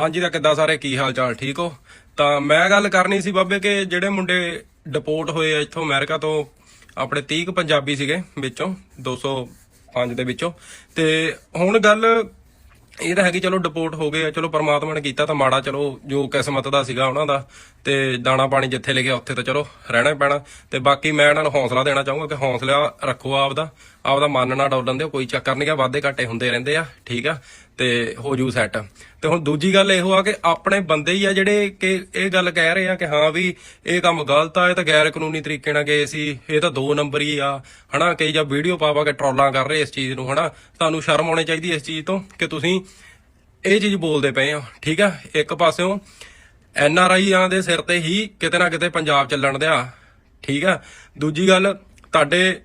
ਹਾਂਜੀ ਤਾਂ ਕਿੱਦਾਂ ਸਾਰੇ? ਕੀ ਹਾਲ ਚਾਲ ਠੀਕ ਹੋ? ਤਾਂ ਮੈਂ ਗੱਲ ਕਰਨੀ ਸੀ ਬਾਬੇ ਕਿ ਜਿਹੜੇ ਮੁੰਡੇ ਡਿਪੋਰਟ ਹੋਏ ਆ ਇੱਥੋਂ ਅਮਰੀਕਾ ਤੋਂ, ਆਪਣੇ 30 ਕੁ ਪੰਜਾਬੀ ਸੀਗੇ ਵਿੱਚੋਂ 205 ਦੇ ਵਿੱਚੋਂ। ਤੇ ਹੁਣ ਗੱਲ ਇਹ ਤਾਂ ਹੈਗੀ ਚਲੋ ਡਿਪੋਰਟ ਹੋ ਗਏ ਆ, ਚਲੋ ਪਰਮਾਤਮਾ ਨੇ ਕੀਤਾ ਤਾਂ ਮਾੜਾ, ਚਲੋ ਜੋ ਕਿਸਮਤ ਦਾ ਸੀਗਾ ਉਹਨਾਂ ਦਾ। ਤੇ ਦਾਣਾ ਪਾਣੀ ਜਿੱਥੇ ਲਿਖਿਆ ਉੱਥੇ ਤਾਂ ਚਲੋ ਰਹਿਣਾ ਹੀ ਪੈਣਾ। ਤੇ ਬਾਕੀ ਮੈਂ ਇਹਨਾਂ ਨੂੰ ਹੌਸਲਾ ਦੇਣਾ ਚਾਹੂੰਗਾ ਕਿ ਹੌਸਲਾ ਰੱਖੋ ਆਪਦਾ। ਆਪਦਾ ਮਨ ਨਾ ਡੋਲਣ ਦਿਓ, ਕੋਈ ਚੱਕਰ ਨਹੀਂ ਆ ਵਾਧੇ ਘਾਟੇ ਹੁੰਦੇ ਰਹਿੰਦੇ ਆ, ਠੀਕ ਆ? ਤੇ ਹੋ ਜੂ ਸੈੱਟ ਤੇ ਹੁਣ ਦੂਜੀ ਗੱਲ ਇਹੋ ਆ ਕਿ ਆਪਣੇ ਬੰਦੇ ਹੀ ਆ ਜਿਹੜੇ ਕਿ ਇਹ ਗੱਲ ਕਹਿ ਰਹੇ ਆ ਕਿ ਹਾਂ ਵੀ ਇਹ ਕੰਮ ਗਲਤ ਆ, ਇਹ ਤਾਂ ਗੈਰ ਕਾਨੂੰਨੀ ਤਰੀਕੇ ਨਾਲ ਗਏ ਸੀ, ਇਹ ਤਾਂ ਦੋ ਨੰਬਰ ਹੀ ਆ, ਹਨਾ? ਕਈ ਜਾਂ ਵੀਡੀਓ ਪਾ ਪਾ ਕੇ ਟਰੋਲਾਂ ਕਰ ਰਹੇ ਇਸ ਚੀਜ਼ ਨੂੰ, ਹਨਾ? ਤੁਹਾਨੂੰ ਸ਼ਰਮ ਆਉਣੀ ਚਾਹੀਦੀ ਇਸ ਚੀਜ਼ ਤੋਂ ਕਿ ਤੁਸੀਂ ਇਹ ਚੀਜ਼ ਬੋਲਦੇ ਪਏ ਹੋ, ਠੀਕ ਆ? ਇੱਕ ਪਾਸਿਓਂ ਐਨ ਆਰ ਆਈਆਂ ਦੇ ਸਿਰ ਤੇ ਹੀ ਕਿਤੇ ਨਾ ਕਿਤੇ ਪੰਜਾਬ ਚੱਲਣ ਦਿਆ, ਠੀਕ ਆ? ਦੂਜੀ ਗੱਲ, ਤੁਹਾਡੇ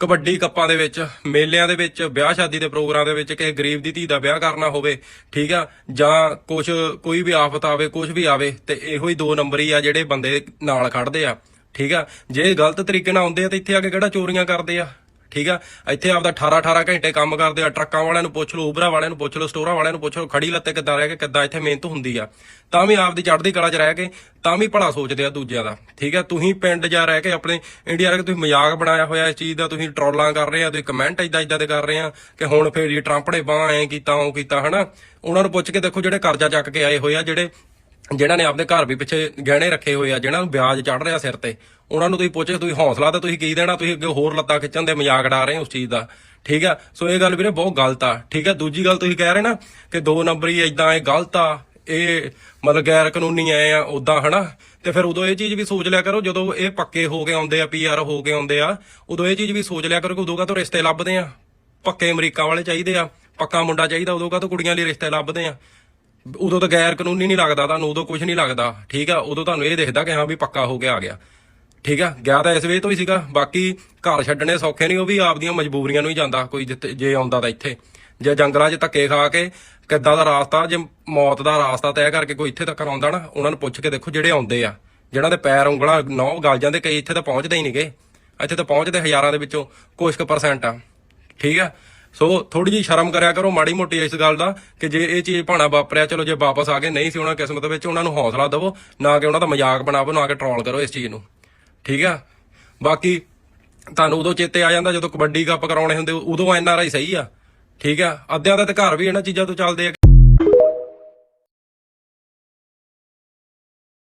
ਕਬੱਡੀ ਕੱਪਾਂ ਦੇ ਵਿੱਚ, ਮੇਲਿਆਂ ਦੇ ਵਿੱਚ, ਵਿਆਹ ਸ਼ਾਦੀ ਦੇ ਪ੍ਰੋਗਰਾਮ ਦੇ ਵਿੱਚ ਕਿਸੇ ਗਰੀਬ ਦੀ ਧੀ ਦਾ ਵਿਆਹ ਕਰਨਾ ਹੋਵੇ, ਠੀਕ ਆ, ਜਾਂ ਕੁਝ ਕੋਈ ਵੀ ਆਫਤ ਆਵੇ ਕੁਝ ਵੀ ਆਵੇ, ਤੇ ਇਹੋ ਹੀ ਦੋ ਨੰਬਰ ਹੀ ਆ ਜਿਹੜੇ ਬੰਦੇ ਨਾਲ ਖੜਦੇ ਆ, ਠੀਕ ਆ। ਜੇ ਗਲਤ ਤਰੀਕੇ ਨਾਲ ਆਉਂਦੇ ਆ, ਤੇ ਇੱਥੇ ਆ ਕੇ ਕਿਹੜਾ ਚੋਰੀਆਂ ਕਰਦੇ ਆ? ਠੀਕ ਆ? ਇੱਥੇ ਆਪਦਾ 18 18 ਘੰਟੇ ਕੰਮ ਕਰਦੇ ਆ। ਟਰੱਕਾਂ ਵਾਲਿਆਂ ਨੂੰ ਪੁੱਛ ਲਓ ਉਬਰਾਂ ਵਾਲਿਆਂ ਨੂੰ ਪੁੱਛ ਲਓ ਸਟੋਰਾਂ ਵਾਲਿਆਂ ਨੂੰ ਪੁੱਛ ਲਓ, ਖੜੀ ਲੱਤੇ ਕਿੱਦਾਂ ਰਹਿ ਕੇ, ਕਿੱਦਾਂ ਇੱਥੇ ਮਿਹਨਤ ਹੁੰਦੀ ਆ? ਤਾਂ ਵੀ ਆਪਦੀ ਚੜ੍ਹਦੀ ਕਲਾ 'ਚ ਰਹਿ ਕੇ, ਤਾਂ ਵੀ ਭਲਾ ਸੋਚਦੇ ਆ ਦੂਜਿਆਂ ਦਾ, ਠੀਕ ਆ? ਤੁਸੀਂ ਪਿੰਡ ਜਾ ਰਹਿ ਕੇ ਆਪਣੇ ਇੰਡੀਆ ਰਹਿ ਕੇ ਤੁਸੀਂ ਮਜ਼ਾਕ ਬਣਾਇਆ ਹੋਇਆ ਇਸ ਚੀਜ਼ ਦਾ, ਤੁਸੀਂ ਟਰੋਲਾਂ ਕਰ ਰਹੇ ਆ, ਤੁਸੀਂ ਕਮੈਂਟ ਇਦਾਂ ਇਦਾਂ ਦੇ ਕਰ ਰਹੇ ਆ ਕਿ ਹੁਣ ਫੇਰ ਜੀ ਟਰੰਪ ਨੇ ਬਾਹ ਐ ਕੀਤਾ, ਉਹ ਕੀਤਾ, ਹਨਾ? ਉਹਨਾਂ ਨੂੰ ਪੁੱਛ ਕੇ ਦੇਖੋ ਜਿਹੜੇ ਕਰਜ਼ਾ ਚੱਕ ਕੇ ਆਏ ਹੋਏ ਆ, ਜਿਹੜੇ ਜਿਨ੍ਹਾਂ ਨੇ ਆਪਦੇ ਘਰ ਵੀ ਪਿੱਛੇ ਗਹਿਣੇ ਰੱਖੇ ਹੋਏ ਆ ਜਿਹਨਾਂ ਨੂੰ ਵਿਆਜ ਚੜ ਰਿਹਾ ਸਿਰ ਤੇ, ਉਹਨਾਂ ਨੂੰ ਤੁਸੀਂ ਪੁੱਛੇ, ਤੁਸੀਂ ਹੌਸਲਾ ਤਾਂ ਤੁਸੀਂ ਕੀ ਦੇਣਾ? ਤੁਸੀਂ ਅੱਗੇ ਹੋਰ ਲੱਤਾਂ ਖਿੱਚਣ ਦੇ ਮਜ਼ਾਕ ਉਡਾ ਰਹੇ ਹੋ ਉਸ ਚੀਜ਼ ਦਾ। ਠੀਕ ਆ? ਸੋ ਇਹ ਗੱਲ ਵੀਰੇ ਬਹੁਤ ਗਲਤ ਆ। ਠੀਕ ਆ? ਦੂਜੀ ਗੱਲ ਤੁਸੀਂ ਕਹਿ ਰਹੇ ਨਾ ਕਿ ਦੋ ਨੰਬਰੀ ਇਦਾਂ ਇਹ ਗਲਤ ਆ, ਇਹ ਮਤਲਬ ਗੈਰ ਕਾਨੂੰਨੀ ਆਏ ਆ ਉਦਾਂ ਹਨਾ? ਤੇ ਫਿਰ ਉਦੋਂ ਇਹ ਚੀਜ਼ ਵੀ ਸੋਚ ਲਿਆ ਕਰੋ, ਜਦੋਂ ਇਹ ਪੱਕੇ ਹੋ ਕੇ ਆਉਂਦੇ ਆ ਪੀਆਰ ਹੋ ਕੇ ਆਉਂਦੇ ਆ, ਉਦੋਂ ਇਹ ਚੀਜ਼ ਵੀ ਸੋਚ ਲਿਆ ਕਰੋ ਕਿ ਉਦੋਂ ਕਾ ਤੋਂ ਰਿਸ਼ਤੇ ਲੱਭਦੇ ਆ? ਪੱਕੇ ਅਮਰੀਕਾ ਵਾਲੇ ਚਾਹੀਦੇ ਆ, ਪੱਕਾ ਮੁੰਡਾ ਚਾਹੀਦਾ, ਉਦੋਂ ਕਾ ਤੋਂ ਕੁੜੀਆਂ ਲਈ ਰਿਸ਼ਤੇ ਲੱਭਦੇ ਆ? ਉਦੋਂ ਤਾਂ ਗੈਰ ਕਾਨੂੰਨੀ ਨਹੀਂ ਲੱਗਦਾ ਤੁਹਾਨੂੰ, ਉਦੋਂ ਕੁਝ ਨਹੀਂ ਲੱਗਦਾ। ਠੀਕ ਆ? ਉਦੋਂ ਤੁਹਾਨੂੰ ਇਹ ਦਿਖਦਾ ਕਿ ਹਾਂ ਵੀ ਪੱਕਾ ਹੋ ਕੇ ਆ ਗਿਆ। ਠੀਕ ਆ? ਗਿਆ ਤਾਂ ਇਸ ਵੇ ਤੋਂ ਹੀ ਸੀਗਾ। ਬਾਕੀ ਘਰ ਛੱਡਣੇ ਸੌਖੇ ਨਹੀਂ ਉਹ ਵੀ ਆਪਦੀਆਂ ਮਜਬੂਰੀਆਂ ਨੂੰ ਹੀ ਜਾਂਦਾ ਕੋਈ ਜਿੱਥੇ- ਜੇ ਆਉਂਦਾ ਤਾਂ ਇੱਥੇ। ਜੇ ਜੰਗਲਾਂ 'ਚ ਧੱਕੇ ਖਾ ਕੇ ਕਿੱਦਾਂ ਦਾ ਰਾਸਤਾ, ਜੇ ਮੌਤ ਦਾ ਰਾਸਤਾ ਤੈਅ ਕਰਕੇ ਕੋਈ ਇੱਥੇ ਤੱਕ ਆਉਂਦਾ ਨਾ, ਉਹਨਾਂ ਨੂੰ ਪੁੱਛ ਕੇ ਦੇਖੋ ਜਿਹੜੇ ਆਉਂਦੇ ਆ। ਜਿਹਨਾਂ ਦੇ ਪੈਰ ਉਂਗਲਾਂ ਨੌ ਗਲ ਜਾਂਦੇ, ਕਈ ਇੱਥੇ ਤਾਂ ਪਹੁੰਚਦੇ ਹੀ ਨਹੀਂਗੇ ਇੱਥੇ ਤਾਂ ਪਹੁੰਚਦੇ ਹਜ਼ਾਰਾਂ ਦੇ ਵਿੱਚੋਂ ਕੁਝ ਕੁ ਪਰਸੈਂਟ ਆ। ਠੀਕ ਆ? ਸੋ ਥੋੜੀ ਜਿਹੀ ਸ਼ਰਮ ਕਰਿਆ ਕਰੋ, ਮਾੜੀ ਮੋਟੀ ਇਸ ਗੱਲ ਦਾ ਕਿ ਜੇ ਇਹ ਚੀਜ਼ ਭਾਣਾ ਵਾਪਰਿਆ, ਚਲੋ ਜੇ ਵਾਪਸ ਆ ਗਏ, ਨਹੀਂ ਸੀ ਉਹਨਾਂ ਕਿਸਮਤ ਵਿੱਚ, ਉਹਨਾਂ ਨੂੰ ਹੌਸਲਾ ਦਿਵੋ, ਨਾ ਕਿ ਉਹਨਾਂ ਦਾ ਮਜ਼ਾਕ ਬਣਾਵੋ, ਨਾ ਕਿ ਟਰੋਲ ਕਰੋ ਇਸ ਚੀਜ਼ ਨੂੰ। ਠੀਕ ਆ? ਬਾਕੀ ਤੁਹਾਨੂੰ ਉਦੋਂ ਚੇਤੇ ਆ ਜਾਂਦਾ ਜਦੋਂ ਕਬੱਡੀ ਕੱਪ ਕਰਾਉਣੇ ਹੁੰਦੇ, ਉਦੋਂ ਐਨ ਆਰ ਆਈ ਸਹੀ ਆ। ਠੀਕ ਆ? ਅੱਧਿਆਂ ਦਾ ਤਾਂ ਘਰ ਵੀ ਇਹਨਾਂ ਚੀਜ਼ਾਂ ਤੋਂ ਚੱਲਦੇ ਆ